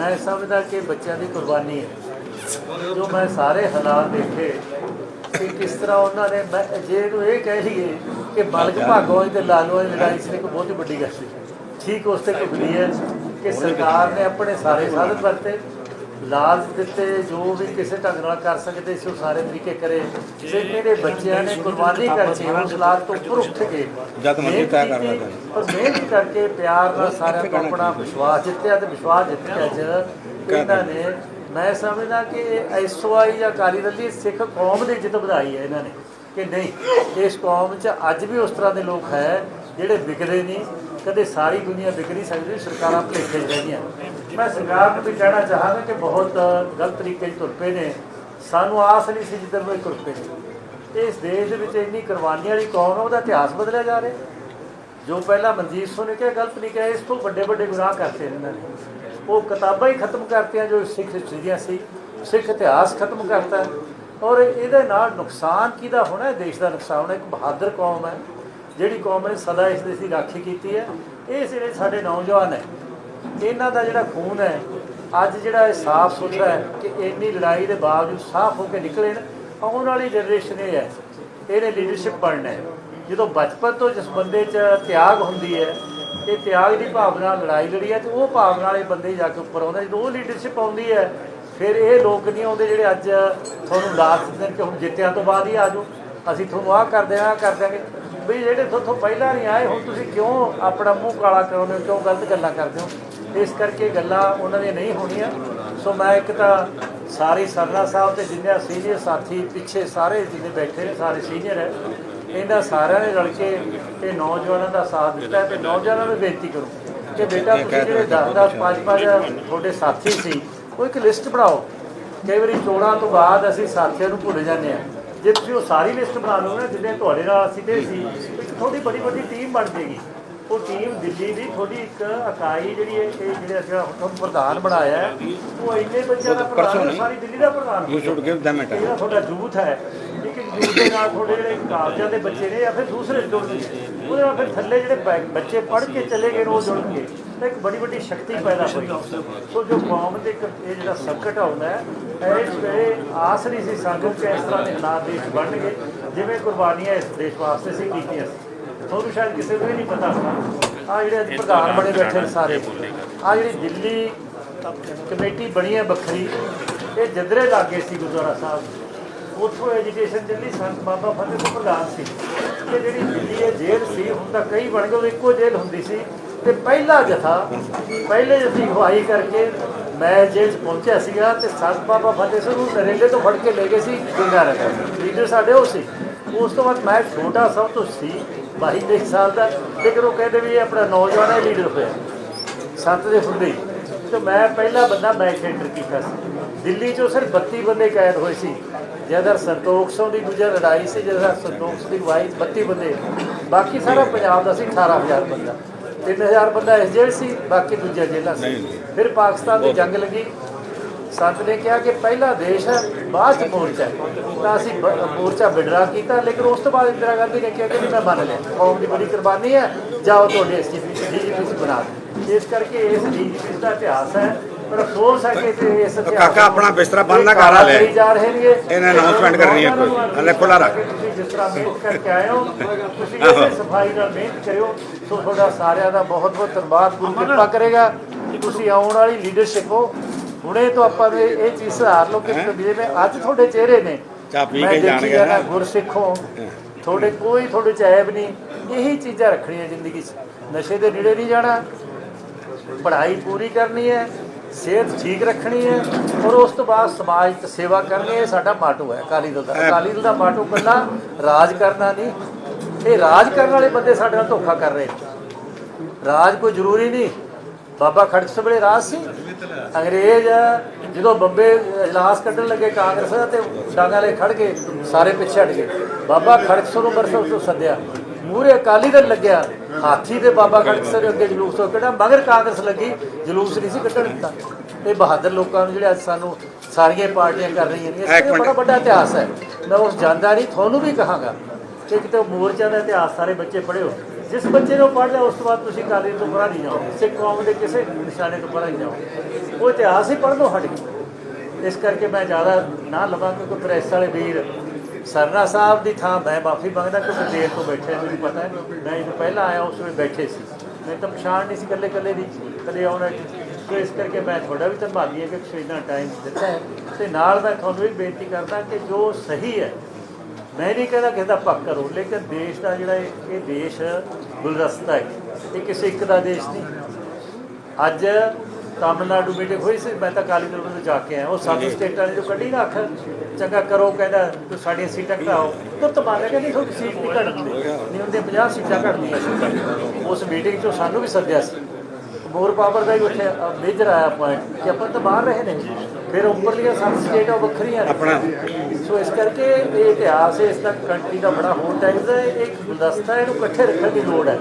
ਮੈਂ ਸਮਝਦਾ ਕਿ ਬੱਚਿਆਂ ਦੀ ਕੁਰਬਾਨੀ ਹੈ। ਜੋ ਮੈਂ ਸਾਰੇ ਹਾਲਾਤ ਦੇਖੇ, ਕਿ ਕਿਸ ਤਰ੍ਹਾਂ ਉਹਨਾਂ ਨੇ ਮੈਂ ਜੇ ਨੂੰ ਇਹ ਕਹਿ ਲਈਏ ਕਿ ਬਲਕ ਭਾਗੋਂ ਤੇ ਲਾਲੂਆਂ ਦੀ ਲੜਾਈ ਸੀ, ਇੱਕ ਬਹੁਤ ਹੀ ਵੱਡੀ ਗੱਲ ਸੀ। ਠੀਕ ਉਸ ਤੇ ਢੁਕਦੀ ਹੈ ਕਿ ਸਰਕਾਰ ਨੇ ਆਪਣੇ ਸਾਰੇ ਸਾਧਨ ਵਰਤੇ। ਲਾਲਚ ਦਿੱਤੇ ਜੋ ਵੀ ਕਿਸੇ ਢੰਗ ਨਾਲ ਕਰ ਸਕਦੇ ਸੀ ਉਹ ਸਾਰੇ ਤਰੀਕੇ ਕਰੇ। ਜੇ। ਮੇਰੇ ਬੱਚਿਆਂ ਨੇ ਕੁਰਬਾਨੀ ਕਰਕੇ ਉਸ ਲਾਲਚ ਤੋਂ ਉੱਪਰ ਉੱਠ ਕੇ ਜਦ ਮਰਜ਼ੀ ਤੈਅ ਕਰ ਲੈਂਦਾ। ਪਰ ਮਿਹਨਤ ਕਰਕੇ ਪਿਆਰ ਨਾਲ ਸਾਰਿਆਂ ਤੋਂ ਆਪਣਾ ਵਿਸ਼ਵਾਸ ਜਿੱਤਿਆ ਤੇ ਵਿਸ਼ਵਾਸ ਜਿੱਤ ਕੇ ਅੱਜ ਇਹਨਾਂ ਨੇ ਮੈਂ ਸਮਝਦਾ ਕਿ ਐਸਓਆਈ ਜਾਂ ਅਕਾਲੀ ਦਲ ਦੀ ਸਿੱਖ ਕੌਮ ਦੀ ਜਿੱਤ ਵਧਾਈ ਹੈ ਇਹਨਾਂ ਨੇ। ਕਿ ਨਹੀਂ ਇਸ ਕੌਮ 'ਚ ਅੱਜ ਵੀ ਉਸ ਤਰ੍ਹਾਂ ਦੇ ਲੋਕ ਹੈ ਜਿਹੜੇ ਵਿਕਦੇ ਨਹੀਂ, ਕਦੇ ਸਾਰੀ ਦੁਨੀਆ ਵਿਕ ਨਹੀਂ ਸਕਦੀ, ਸਰਕਾਰਾਂ ਭੁਲੇਖੇ 'ਚ ਮੈਂ ਸਰਕਾਰ ਨੂੰ ਵੀ ਕਹਿਣਾ ਚਾਹਾਂਗਾ ਕਿ ਬਹੁਤ ਗਲਤ ਤਰੀਕੇ 'ਚ ਤੁਰ ਪਏ ਨੇ। ਸਾਨੂੰ ਆਸ ਨਹੀਂ ਸੀ ਜਿੱਧਰ ਨੂੰ ਇਹ ਤੁਰ ਪਏ ਨੇ। ਇਸ ਦੇਸ਼ ਦੇ ਵਿੱਚ ਇੰਨੀ ਕੁਰਬਾਨੀ ਵਾਲੀ ਕੌਮ ਹੈ, ਉਹਦਾ ਇਤਿਹਾਸ ਬਦਲਿਆ ਜਾ ਰਿਹਾ। ਜੋ ਪਹਿਲਾਂ ਮਨਜੀਤ ਸਿੰਘ ਨੇ ਕਿਹਾ, ਗਲਤ ਨਹੀਂ ਕਿਹਾ, ਇਸ ਤੋਂ ਵੱਡੇ ਵੱਡੇ ਗੁਨਾਹ ਕਰਤੇ ਇਹਨਾਂ ਨੇ। ਉਹ ਕਿਤਾਬਾਂ ਹੀ ਖਤਮ ਕਰਤੀਆਂ, ਜੋ ਸਿੱਖ ਹਿਸਟਰੀਆਂ ਸੀ। ਸਿੱਖ ਇਤਿਹਾਸ ਖਤਮ ਕਰਤਾ। ਔਰ ਇਹਦੇ ਨਾਲ ਨੁਕਸਾਨ ਕਿਹਦਾ ਹੋਣਾ ਦੇਸ਼ ਦਾ ਨੁਕਸਾਨ ਹੋਣਾ ਇੱਕ ਬਹਾਦਰ ਕੌਮ ਹੈ। ਜਿਹੜੀ ਕੌਮ ਨੇ ਸਦਾ ਇਸ ਦੀ ਰਾਖੀ ਕੀਤੀ ਹੈ, ਇਹ ਜਿਹੜੇ ਸਾਡੇ ਨੌਜਵਾਨ ਹੈ। ਇਹਨਾਂ ਦਾ ਜਿਹੜਾ ਖੂਨ ਹੈ, ਅੱਜ ਜਿਹੜਾ ਇਹ ਸਾਫ਼ ਸੁਥਰਾ ਹੈ ਕਿ ਇੰਨੀ ਲੜਾਈ ਦੇ ਬਾਵਜੂਦ ਸਾਫ਼ ਹੋ ਕੇ ਨਿਕਲੇ ਨੇ, ਆਉਣ ਵਾਲੀ ਜਨਰੇਸ਼ਨ ਇਹ ਹੈ, ਇਹਨੇ ਲੀਡਰਸ਼ਿਪ ਬਣਨਾ ਹੈ। ਜਦੋਂ ਬਚਪਨ ਤੋਂ ਜਿਸ ਬੰਦੇ 'ਚ ਤਿਆਗ ਹੁੰਦੀ ਹੈ, ਇਹ ਤਿਆਗ ਦੀ ਭਾਵਨਾ ਲੜਾਈ ਲੜੀ ਹੈ ਤੇ ਉਹ ਭਾਵਨਾ ਵਾਲੇ ਬੰਦੇ ਜਾ ਕੇ ਉੱਪਰ ਆਉਂਦਾ ਜਦੋਂ ਉਹ ਲੀਡਰਸ਼ਿਪ ਆਉਂਦੀ ਹੈ, ਫਿਰ ਇਹ ਲੋਕ ਨਹੀਂ ਆਉਂਦੇ ਜਿਹੜੇ ਅੱਜ ਤੁਹਾਨੂੰ ਲਾਸ ਦਿਨ ਕਿ ਹੁਣ ਜਿੱਤਿਆਂ ਤੋਂ ਬਾਅਦ ਹੀ ਆਜੋ ਅਸੀਂ ਤੁਹਾਨੂੰ ਆਹ ਕਰ ਦਿਆਂ ਆਹ ਕਰ ਦਿਆਂਗੇ ਵੀ ਜਿਹੜੇ ਤੁਹਾਡੇ ਪਹਿਲਾਂ ਨਹੀਂ ਆਏ, ਹੁਣ ਤੁਸੀਂ ਕਿਉਂ ਆਪਣਾ ਮੂੰਹ ਕਾਲਾ ਕਰਾਉਂਦੇ ਹੋ? ਕਿਉਂ ਗਲਤ ਗੱਲਾਂ ਕਰਦੇ ਹੋ? ਇਸ ਕਰਕੇ ਗੱਲਾਂ ਉਹਨਾਂ ਦੀਆਂ ਨਹੀਂ ਹੋਣੀਆਂ। ਸੋ ਮੈਂ ਇੱਕ ਤਾਂ ਸਾਰੇ ਸਰਨਾ ਸਾਹਿਬ ਤੇ ਜਿੰਨੇ ਸੀਨੀਅਰ ਸਾਥੀ ਪਿੱਛੇ ਸਾਰੇ ਜਿੰਨੇ ਬੈਠੇ ਨੇ, ਸਾਰੇ ਸੀਨੀਅਰ ਹੈ, ਇਹਨਾਂ ਸਾਰਿਆਂ ਨੇ ਰਲ ਕੇ ਇਹ ਨੌਜਵਾਨਾਂ ਦਾ ਸਾਥ ਦਿੱਤਾ ਹੈ ਤੇ ਨੌਜਵਾਨਾਂ ਨੂੰ ਬੇਨਤੀ ਕਰੋ ਕਿ ਬੇਟਾ, ਤੁਸੀਂ ਜਿਹੜੇ 10 10 5 5 ਤੁਹਾਡੇ ਸਾਥੀ ਸੀ, ਉਹ ਇੱਕ ਲਿਸਟ ਬਣਾਓ। ਕਈ ਵਾਰੀ ਚੋਣਾਂ ਤੋਂ ਬਾਅਦ ਅਸੀਂ ਸਾਥੀਆਂ ਨੂੰ ਭੁੱਲ ਜਾਂਦੇ ਆ ਜੇ ਤੁਸੀਂ ਉਹ ਸਾਰੀ ਲਿਸਟ ਬਣਾ ਲਓ ਨਾ, ਜਿੰਨੇ ਤੁਹਾਡੇ ਨਾਲ ਅਸੀਂ ਤੇ ਸੀ, ਇੱਕ ਥੋੜੀ ਬੜੀ ਵੱਡੀ ਟੀਮ ਬਣ ਜੇਗੀ। ਉਹ ਟੀਮ ਦਿੱਲੀ ਦੀ ਥੋੜੀ ਇੱਕ ਇਕਾਈ ਜਿਹੜੀ ਹੈ ਇਹ ਜਿਹੜੇ ਅਸੀਂ ਹੁਣ ਪ੍ਰਧਾਨ ਬਣਾਇਆ ਹੈ, ਉਹ ਇੰਨੇ ਬੱਚਿਆਂ ਦਾ ਪ੍ਰਧਾਨ ਹੈ, ਸਾਰੀ ਦਿੱਲੀ ਦਾ ਪ੍ਰਧਾਨ you should give them a time ਜਿਹੜਾ ਤੁਹਾਡਾ ਯੂਥ ਹੈ। ਇੱਕ ਯੂਥ ਦੇ ਨਾਲ ਤੁਹਾਡੇ ਜਿਹੜੇ ਕਾਲਜਾਂ ਦੇ ਬੱਚੇ ਨੇ ਜਾਂ ਫਿਰ ਦੂਸਰੇ ਜੁੜਨਗੇ ਉਹਦੇ ਨਾਲ ਫਿਰ ਥੱਲੇ ਜਿਹੜੇ ਬੈ- ਬੱਚੇ ਪੜ੍ਹ ਕੇ ਚਲੇ ਗਏ ਨੇ ਉਹ ਜੁੜਨਗੇ ਤਾਂ ਇੱਕ ਬੜੀ ਵੱਡੀ ਸ਼ਕਤੀ ਪੈਦਾ ਹੋਈ। ਸੋ ਜੋ ਕੌਮ ਦੇ ਇੱਕ ਇਹ ਜਿਹੜਾ ਸੰਕਟ ਆਉਂਦਾ ਹੈ ਇਸ ਵੇਲੇ ਆਸ ਨਹੀਂ ਸੀ ਸਾਨੂੰ ਕਿ ਇਸ ਤਰ੍ਹਾਂ ਦੇ ਹਾਲਾਤ ਦੇਸ਼ ਬਣਨਗੇ ਜਿਵੇਂ ਕੁਰਬਾਨੀਆਂ ਇਸ ਦੇਸ਼ ਵਾਸਤੇ ਸੀ ਕੀਤੀਆਂ ਸੀ। ਤੁਹਾਨੂੰ ਸ਼ਾਇਦ ਕਿਸੇ ਨੂੰ ਨਹੀਂ ਪਤਾ ਆ ਜਿਹੜੇ ਅੱਜ ਪ੍ਰਧਾਨ ਬਣੇ ਬੈਠੇ ਨੇ ਸਾਰੇ। ਆ ਜਿਹੜੀ ਦਿੱਲੀ ਕਮੇਟੀ ਬਣੀ ਹੈ ਵੱਖਰੀ ਇਹ ਜਦਰੇ ਲਾਗੇ ਸੀ ਗੁਰਦੁਆਰਾ ਸਾਹਿਬ। ਉੱਥੋਂ ਐਜੂਕੇਸ਼ਨ ਚੱਲੀ ਸੰਤ ਬਾਬਾ ਫਤਿਹ ਸਿੰਘ ਪ੍ਰਧਾਨ ਸੀ ਤੇ ਜਿਹੜੀ ਦਿੱਲੀ ਇਹ ਜੇਲ੍ਹ ਸੀ ਹੁਣ ਤਾਂ ਕਈ ਬਣ ਗਏ ਉਹ ਇੱਕੋ ਜੇਲ੍ਹ ਹੁੰਦੀ ਸੀ। ਤੇ ਪਹਿਲਾ ਜਥਾ ਪਹਿਲੇ ਜਥੀ ਹਵਾਈ ਕਰਕੇ ਮੈਂ ਜੇਲ੍ਹ ਪਹੁੰਚਿਆ ਸੀਗਾ ਤੇ ਸੰਤ ਬਾਬਾ ਫਤਿਹ ਸਿੰਘ ਨੂੰ ਨਰੇਲੇ ਤੋਂ ਫੜ ਕੇ ਲੈ ਗਏ ਸੀ ਗੰਗਾਨਗਰ ਲੀਡਰ ਸਾਡੇ ਉਹ ਸੀ। ਉਸ ਤੋਂ ਬਾਅਦ ਮੈਂ ਛੋਟਾ ਸਭ ਤੋਂ ਸੀ। 22 23 ਸਾਲ ਦਾ ਲੇਕਿਨ ਉਹ ਕਹਿੰਦੇ ਵੀ ਇਹ ਆਪਣਾ ਨੌਜਵਾਨ ਹੈ ਲੀਡਰ ਹੋਇਆ। ਸੱਤ ਦੇ ਹੁੰਦੇ ਤੇ ਮੈਂ ਪਹਿਲਾ ਬੰਦਾ ਮੈਚ ਐਂਟਰ ਕੀਤਾ ਸੀ। ਦਿੱਲੀ 'ਚੋਂ ਸਿਰਫ 32 ਬੰਦੇ ਕੈਦ ਹੋਏ ਸੀ। ਜਦੋਂ ਸੰਤੋਖ ਸਿੰਘ ਦੀ ਦੂਜਾ ਲੜਾਈ ਸੀ ਜਦੋਂ ਸੰਤੋਖ ਸਿੰਘ ਦੀ ਵਾਈ 32 ਬੰਦੇ। ਬਾਕੀ ਸਾਰਾ ਪੰਜਾਬ ਦਾ ਸੀ 18000 ਬੰਦਾ। 3000 ਬੰਦਾ ਇਸ ਜੇਲ੍ਹ ਸੀ ਬਾਕੀ ਦੂਜਾ ਜੇਲ੍ਹਾਂ ਸੀ। ਫਿਰ ਪਾਕਿਸਤਾਨ ਦੀ ਜੰਗ ਲੱਗੀ। ਸੰਤ ਨੇ ਕਿਹਾ ਕਿ ਪਹਿਲਾ ਦੇਸ਼ ਹੈ ਬਾਅਦ ਚ ਮੋਰਚਾ ਹੈ। ਤਾਂ ਅਸੀਂ ਮੋਰਚਾ ਵਿਡਰਾ ਕੀਤਾ ਲੇਕਿਨ ਉਸ ਤੋਂ ਬਾਅਦ ਇੰਦਰਾ ਗਾਂਧੀ ਨੇ ਕਿਹਾ ਕਿ ਮੈਂ ਮੰਨ ਲਿਆ। ਕੌਮ ਦੀ ਬੜੀ ਕੁਰਬਾਨੀ ਹੈ ਜਾਓ ਤੁਹਾਡੇ ਐਸਜੀਪੀ ਡੀਜੀਪੀ ਬਣਾ ਦਿਓ। ਇਸ ਕਰਕੇ ਇਸ ਡੀਜੀਪੀ ਦਾ ਇਤਿਹਾਸ ਹੈ ਪਰ ਅਫਸੋਸ ਹੈ ਕਿ ਇਸ ਕਾਕਾ ਆਪਣਾ ਬਿਸਤਰਾ ਬੰਦ ਨਾ ਕਰ ਨੇ ਇਹਨੇ announcement ਕਰਨੀ ਹੈ ਕੋਈ। ਹਾਲੇ ਖੁੱਲ੍ਹਾ ਰੱਖ। ਜਿਸ ਤਰ੍ਹਾਂ ਮਿਹਨਤ ਕਰਕੇ ਆਏ ਹੋ ਤੁਸੀਂ ਇਸੇ ਸਫ਼ਾਈ ਨਾਲ ਮਿਹਨਤ ਕਰਿਓ। ਸੋ ਤੁਹਾਡਾ ਸਾਰਿਆਂ ਦਾ ਬਹੁਤ ਬਹੁਤ ਧੰਨਵਾਦ। ਗੁਰੂ ਕਿਰਪਾ ਕਰੇਗਾ। ਤੁਸੀਂ ਆਉਣ ਵਾਲੀ ਲੀਡਰਸ਼ਿਪ ਹੋ। ਹੁਣੇ ਤੋਂ ਆਪਾਂ ਨੇ ਇਹ ਚੀਜ਼ ਸੁਧਾਰ ਲਓ ਕਿ ਜਿਵੇਂ ਅੱਜ ਤੁਹਾਡੇ ਚਿਹਰੇ ਨੇ। ਚਾਹ ਪੀ ਕੇ ਜਾਣਾ ਨਾ। ਗੁਰਸਿੱਖੋ ਤੁਹਾਡੇ ਕੋਈ ਤੁਹਾਡੇ ਚ ਐਬ ਨਹੀਂ ਇਹੀ ਚੀਜ਼ਾਂ ਰੱਖਣੀਆਂ ਜ਼ਿੰਦਗੀ 'ਚ। ਨਸ਼ੇ ਦੇ ਨੇੜੇ ਨਹੀਂ ਜਾਣਾ ਪੜ੍ਹਾਈ ਪੂਰੀ ਕਰਨੀ ਹੈ ਸਿਹਤ ਠੀਕ ਰੱਖਣੀ ਹੈ ਔਰ ਉਸ ਤੋਂ ਬਾਅਦ ਸਮਾਜ 'ਚ ਸੇਵਾ ਕਰਨੀ ਹੈ ਸਾਡਾ ਮਾਟੋ ਹੈ ਅਕਾਲੀ ਦਲ ਦਾ। ਅਕਾਲੀ ਦਲ ਦਾ ਮਾਟੋ ਕੱਲਾ ਰਾਜ ਕਰਨਾ ਨਹੀਂ। ਇਹ ਰਾਜ ਕਰਨ ਵਾਲੇ ਬੰਦੇ ਸਾਡੇ ਨਾਲ ਧੋਖਾ ਕਰ ਰਹੇ ਰਾਜ ਕੋਈ ਜ਼ਰੂਰੀ ਨਹੀਂ। ਬਾਬਾ ਖੜਕ ਸਿੰਘ ਵੇਲੇ ਰਾਜ ਸੀ। ਅੰਗਰੇਜ਼ ਜਦੋਂ ਬੰਬੇ ਇਜਲਾਸ ਕੱਢਣ ਲੱਗੇ ਕਾਂਗਰਸ ਦਾ ਤੇ ਡਾਂਗਾਂ ਲੈ ਖੜ ਗਏ ਸਾਰੇ ਪਿੱਛੇ ਹਟ ਗਏ। ਬਾਬਾ ਖੜਕ ਸਿੰਘ ਨੂੰ ਬਰਸੋਂ ਤੋਂ ਸੱਦਿਆ। ਮੂਰੇ ਅਕਾਲੀ ਦਲ ਲੱਗਿਆ। ਹਾਥੀ ਤੇ ਬਾਬਾ ਖੜਕ ਸਿੰਘ ਅੱਗੇ ਜਲੂਸ ਤੋਂ ਕੱਢਿਆ। ਮਗਰ ਕਾਂਗਰਸ ਲੱਗੀ। ਜਲੂਸ ਨਹੀਂ ਸੀ ਕੱਢਣ ਦਿੱਤਾ। ਇਹ ਬਹਾਦਰ ਲੋਕਾਂ ਨੂੰ ਜਿਹੜੇ ਅੱਜ ਸਾਨੂੰ ਸਾਰੀਆਂ ਪਾਰਟੀਆਂ ਕਰ ਰਹੀਆਂ ਨੇ ਮਿੰਟ। ਬੜਾ ਵੱਡਾ ਇਤਿਹਾਸ ਹੈ। ਮੈਂ ਉਸ ਜਾਣਦਾ ਨਹੀਂ ਤੁਹਾਨੂੰ ਵੀ ਕਹਾਂਗਾ ਕਿ ਕਿਤੇ ਮੋਰਚਾ ਦਾ ਇਤਿਹਾਸ ਸਾਰੇ ਬੱਚੇ ਪੜ੍ਹਿਓ ਜਿਸ ਬੱਚੇ ਨੂੰ ਪੜ੍ਹ ਲਿਆ, ਉਸ ਤੋਂ ਬਾਅਦ ਤੁਸੀਂ ਕਾਲੀ ਤੋਂ ਪੜ੍ਹਾ ਨਹੀਂ ਜਾਓਗੇ। ਸਿੱਖ ਕੌਮ ਦੇ ਕਿਸੇ ਨਿਸ਼ਾਨੇ ਤੋਂ ਪੜ੍ਹਾ ਨਹੀਂ ਜਾਓਗੇ। ਉਹ ਇਤਿਹਾਸ ਹੀ ਪੜ੍ਹ ਲਓ ਹਟ ਕੇ ਇਸ ਕਰਕੇ ਮੈਂ ਜ਼ਿਆਦਾ ਨਾ ਲਵਾਂ ਕਿਉਂਕਿ ਪ੍ਰੈਸ ਵਾਲੇ ਵੀਰ ਸਰਨਾ ਸਾਹਿਬ ਦੀ ਥਾਂ ਮੈਂ ਮਾਫੀ ਮੰਗਦਾ ਕਿਉਂਕਿ ਦੇਰ ਤੋਂ ਬੈਠੇ ਮੈਨੂੰ ਪਤਾ ਹੈ। ਮੈਂ ਇਹ ਪਹਿਲਾਂ ਆਇਆ, ਉਸ ਵੇਲੇ ਬੈਠੇ ਸੀ। ਮੈਂ ਤਾਂ ਪਛਾਣ ਨਹੀਂ ਸੀ ਇਕੱਲੇ ਇਕੱਲੇ ਦੀ ਕਦੇ ਆਉਣਾ ਸੋ ਇਸ ਕਰਕੇ ਮੈਂ ਤੁਹਾਡਾ ਵੀ ਧੰਨਵਾਦੀ ਹਾਂ ਕਿ ਤੁਸੀਂ ਇੰਨਾ ਟਾਈਮ ਦਿੱਤਾ ਹੈ। ਤੇ ਨਾਲ ਮੈਂ ਤੁਹਾਨੂੰ ਵੀ ਬੇਨਤੀ ਕਰਦਾ ਕਿ ਜੋ ਸਹੀ ਹੈ ਮੈਂ ਨਹੀਂ ਕਹਿੰਦਾ ਕਿਸੇ ਦਾ ਪੱਕ ਕਰੋ ਲੇਕਿਨ ਦੇਸ਼ ਦਾ ਜਿਹੜਾ ਇਹ ਦੇਸ਼ ਗੁਲਦਸਤਾ ਹੈ ਇਹ ਕਿਸੇ ਇੱਕ ਦਾ ਦੇਸ਼ ਨਹੀਂ। ਅੱਜ ਤਾਮਿਲਨਾਡੂ ਮੀਟਿੰਗ ਹੋਈ ਸੀ ਮੈਂ ਤਾਂ ਕਾਲੀ ਦਲ ਤੋਂ ਜਾ ਕੇ ਆਇਆ ਉਹ ਸੱਤ ਸਟੇਟਾਂ ਨੇ ਜੋ ਕੱਢੀ ਨਾ ਅੱਖ ਚੰਗਾ ਕਰੋ ਕਹਿੰਦਾ ਤੂੰ ਸਾਡੀਆਂ ਸੀਟਾਂ ਘਟਾਓ। ਤੁਰਤ ਮੰਨ ਲਿਆ ਕਿ ਤੁਹਾਡੀ ਸੀਟ ਨਹੀਂ ਘਟਣੀ ਨਹੀਂ ਹੁੰਦੇ 50 ਸੀਟਾਂ ਘਟਣੀਆਂ ਸੀ। ਉਸ ਮੀਟਿੰਗ 'ਚੋਂ ਸਾਨੂੰ ਵੀ ਸੱਦਿਆ ਸੀ। ਮੋਰ ਪਾਵਰ ਦਾ ਹੀ ਉੱਥੇ ਮੇਜਰ ਆਇਆ ਪੁਆਇੰਟ ਕਿ ਆਪਾਂ ਤਾਂ ਬਾਹਰ ਰਹੇ ਨੇ ਫਿਰ ਉੱਪਰਲੀਆਂ ਸੱਤ ਸਟੇਟਾਂ ਵੱਖਰੀਆਂ। ਨੇ ਆਪਣਾ। ਸੋ ਇਸ ਕਰਕੇ ਇਹ ਇਤਿਹਾਸ ਹੈ ਇਸ ਦਾ ਕੰਟਰੀ ਦਾ ਬੜਾ ਹੋਰ ਟਾਈਮ ਹੈ ਇਹ ਇੱਕ ਗੁਲਦਸਤਾ ਇਹਨੂੰ ਇਕੱਠੇ ਰੱਖਣ ਦੀ ਲੋੜ ਹੈ।